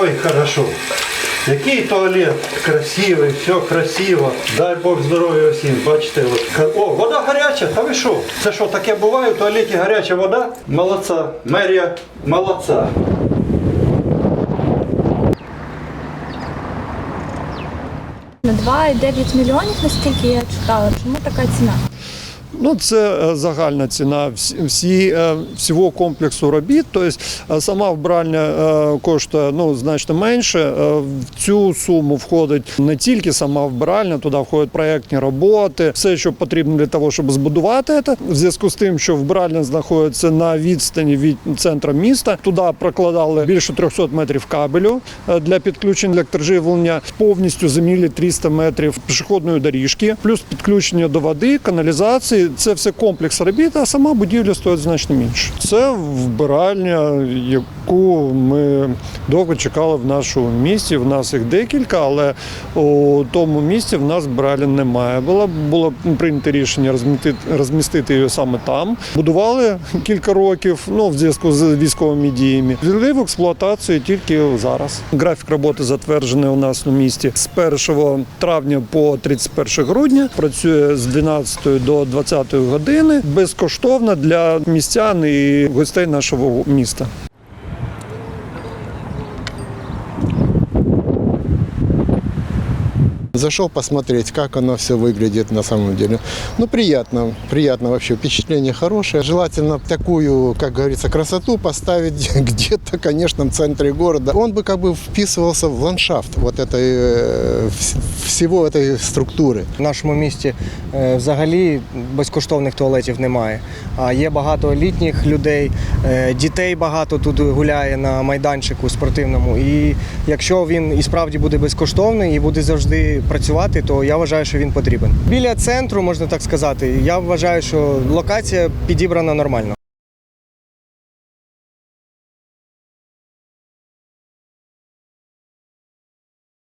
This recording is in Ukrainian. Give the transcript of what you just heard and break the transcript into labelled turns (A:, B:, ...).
A: Ой, хорошо. Який туалет красивий, все красиво. Дай Бог здоров'я всім. Бачите, от. О, вода гаряча. Та ви що? Це що, таке буває в туалеті гаряча вода? Молодця. Мерія, молодця.
B: На 2,9 мільйонів, наскільки я читала. Чому така ціна?
C: Ну, це е, загальна ціна всі, е, всього комплексу робіт. Тобто сама вбральня коштує ну, значно менше. В цю суму входить не тільки сама вбиральня, туди входять проєктні роботи, все, що потрібно для того, щоб збудувати це. В зв'язку з тим, що вбиральня знаходиться на відстані від центру міста, туди прокладали більше 300 метрів кабелю для підключення електроживлення, повністю замілі 300 метрів пішохідної доріжки, плюс підключення до води, каналізації. Це все комплекс робіт, а сама будівля стоїть значно менше. Це вбиральня, яку ми довго чекали в нашому місті. В нас їх декілька, але у тому місці в нас вбиральні немає. Було було прийнято рішення розмістити, розмістити її саме там. Будували кілька років, ну в зв'язку з військовими діями. Ввели в експлуатацію тільки зараз. Графік роботи затверджений у нас на місті з 1 травня по 31 грудня. Працює з 12 до 20 години безкоштовно для містян і гостей нашого міста.
D: Зашел посмотреть, как оно все выглядит на самом деле. Ну, приятно, приятно вообще, впечатление хорошее. Желательно такую, как говорится, красоту поставить где-то, конечно, в центре города. Он бы как бы вписывался в ландшафт вот этой, э, вс- всего этой структуры.
E: В нашому місті е, взагалі безкоштовних туалетів немає. А є багато літніх людей, е, дітей багато тут гуляє на майданчику спортивному. І якщо він і справді буде безкоштовний і буде завжди працювати, то я вважаю, що він потрібен. Біля центру, можна так сказати, я вважаю, що локація підібрана нормально.